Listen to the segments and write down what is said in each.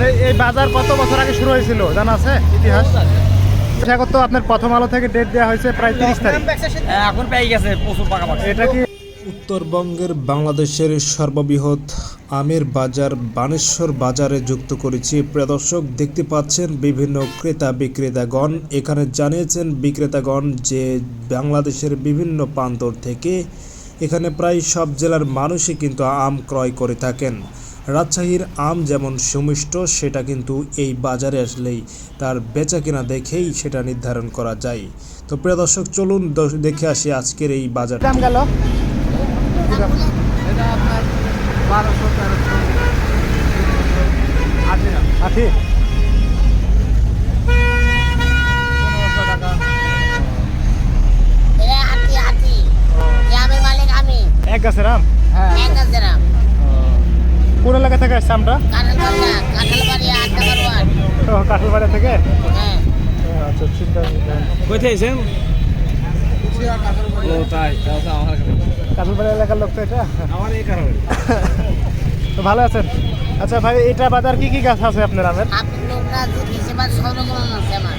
আচ্ছা এই বাজার কত বছর আগে শুরু হয়েছিল জানা আছে? ইতিহাস? তো আপনার প্রথম আলো থেকে ডেট দেওয়া হয়েছে প্রায় তিরিশ তারিখ। হ্যাঁ, এখন পেয়ে গেছে প্রচুর পাকা পাকা এটা কি? উত্তরবঙ্গের বাংলাদেশের সর্ববৃহৎ আমের বাজার বানেশ্বর বাজারে যুক্ত করেছি। প্রদর্শক দেখতে পাচ্ছেন বিভিন্ন ক্রেতা বিক্রেতাগণ। এখানে জানিয়েছেন বিক্রেতাগণ যে বাংলাদেশের বিভিন্ন প্রান্তর থেকে এখানে প্রায় সব জেলার মানুষই কিন্তু আম ক্রয় করে থাকেন। রাজশাহীর আম যেমন সুমিষ্ট সেটা কিন্তু এই বাজারে আসলেই। তার বেচা কিনা দেখেই সেটা নির্ধারণ করা যায়। তো প্রিয় দর্শক চলুন দেখে আসি আজকের এই বাজার গেল। আমি। এক গাছের আম? হ্যাঁ। এক হাজারাম কোন এলাকা থেকে আসছে আমটা কাঁঠালবাড়িয়া থেকে? হ্যাঁ। আচ্ছা চিন্তা। কোথায় এসেছেন ও তাই তাহলে আমার কাঁঠালবাড়ি এলাকার লোক তো এটা? আমার এই কারণে। তো ভালো আছেন? আচ্ছা ভাই এটা বাজার কি কি গাছ আছে আপনার আমের আমার।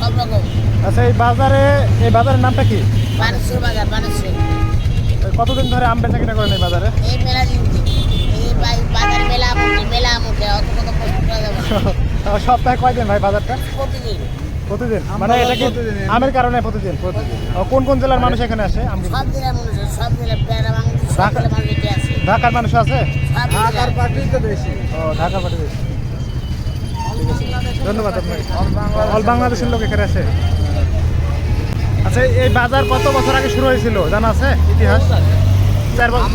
সব রকম। আচ্ছা এই বাজারে এই বাজারের নামটা কি? বাজার কতদিন ধরে আম বেচা কিনা করেন এই বাজারে? এই মেলা সপ্তাহে কয়দিন ভাই বাজারটা? প্রতিদিন। প্রতিদিন? মানে এটা কি আমের কারণে প্রতিদিন? কোন কোন জেলার মানুষ এখানে আসে? জেলার মানুষ আছে, ঢাকার পার্টি তো বেশি। ও ঢাকা পাঠিয়ে দিয়েছে ধন্যবাদ আপনাকে। অল বাংলাদেশের লোক এখানে আছে আচ্ছা এই বাজার কত বছর আগে শুরু হয়েছিল? জানা আছে? ইতিহাস? চার বছর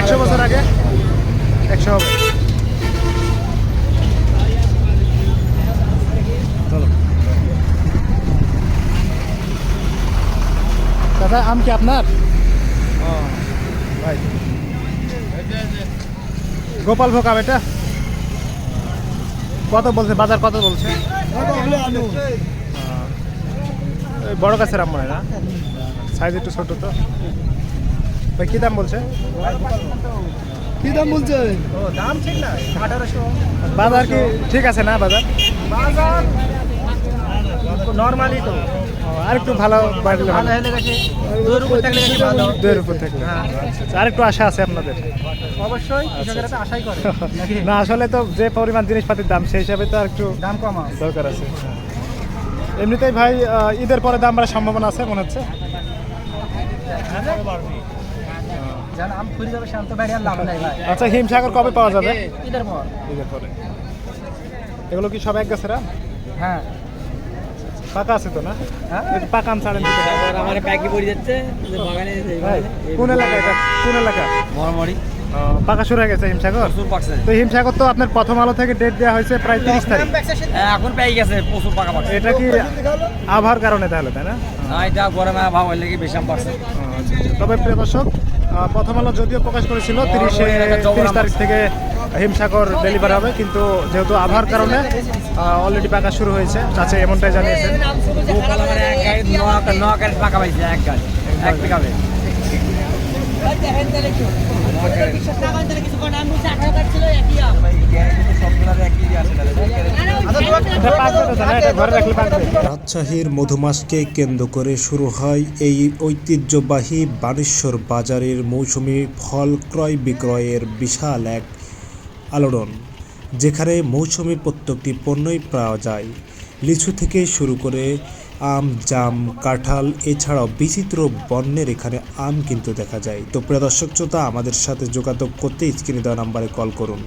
একশো বছর আগে? একশো দাদা আম কি আপনার? ভাই গোপাল ভোগ আম এটা? কত বলছে? বাজার কত বলছে? বড় গাছের আম মনে না? সাইজ একটু ছোট তো। ভাই কি দাম বলছে? কি দাম বলছে? দাম ঠিক না আঠারোশো। বাজার কি ঠিক আছে না বাজার? বাজার নর্মালি তো। আর একটু ভালো বাড়লে ভালো। দুর উপর থাকলে ভালো। দুয়ের উপর থাকলে। আচ্ছা, আর একটু আশা আছে আপনাদের? অবশ্যই কৃষকেরা তো আশাই করে না আসলে তো যে পরিমাণ জিনিসপাতির দাম সেই হিসাবে তো আর একটু দাম কম দরকার আছে। এমনিতেই ভাই ঈদের পরে দাম বাড়ার সম্ভাবনা আছে মনে হচ্ছে? আচ্ছা হিমসাগর কবে পাওয়া যাবে? ঈদের পর। ঈদের পরে। এগুলো কি সব এক গাছের? হ্যাঁ। পাকা আছে তো না? হ্যাঁ? এই পাকা আম ছাড়েন আমার প্যাকি পড়ে যাচ্ছে বাগানে কোন এলাকা এটা? কোন এলাকা? মরমরি। পাকা শুরু হয়ে গেছে হিমসাগর? তো হিমসাগর তো আপনার প্রথম আলো থেকে ডেট দেওয়া হয়েছে প্রায় তিরিশ তারিখ। হ্যাঁ, এখন পেয়ে গেছে প্রচুর পাকা পাকছে এটা কি আবহাওয়ার কারণে তাহলে তাই না? না এটা গরমে হইলে কি বেশি আম পাকছে আচ্ছা, আচ্ছা। তবে প্রিয় দর্শক প্রথম আলো যদিও প্রকাশ করেছিল তিরিশে তিরিশ তারিখ থেকে হিমসাগর ডেলিভারি হবে, কিন্তু যেহেতু আবহাওয়ার কারণে অলরেডি পাকা শুরু হয়েছে। চাচা এমনটাই জানিয়েছেন। রাজশাহীর মধুমাসকে কেন্দ্র করে শুরু হয় এই ঐতিহ্যবাহী বানেশ্বর বাজারের মৌসুমি ফল ক্রয় বিক্রয়ের বিশাল এক আলোড়ন, যেখানে মৌসুমি প্রত্যেকটি পণ্যই পাওয়া যায়। লিচু থেকে শুরু করে আম, জাম, কাঁঠাল, এছাড়াও বিচিত্র বন্যের এখানে আম কিন্তু দেখা যায়। তো প্রিয় দর্শক শ্রোতা, আমাদের সাথে যোগাযোগ করতে স্ক্রিনে দেওয়া নাম্বারে কল করুন।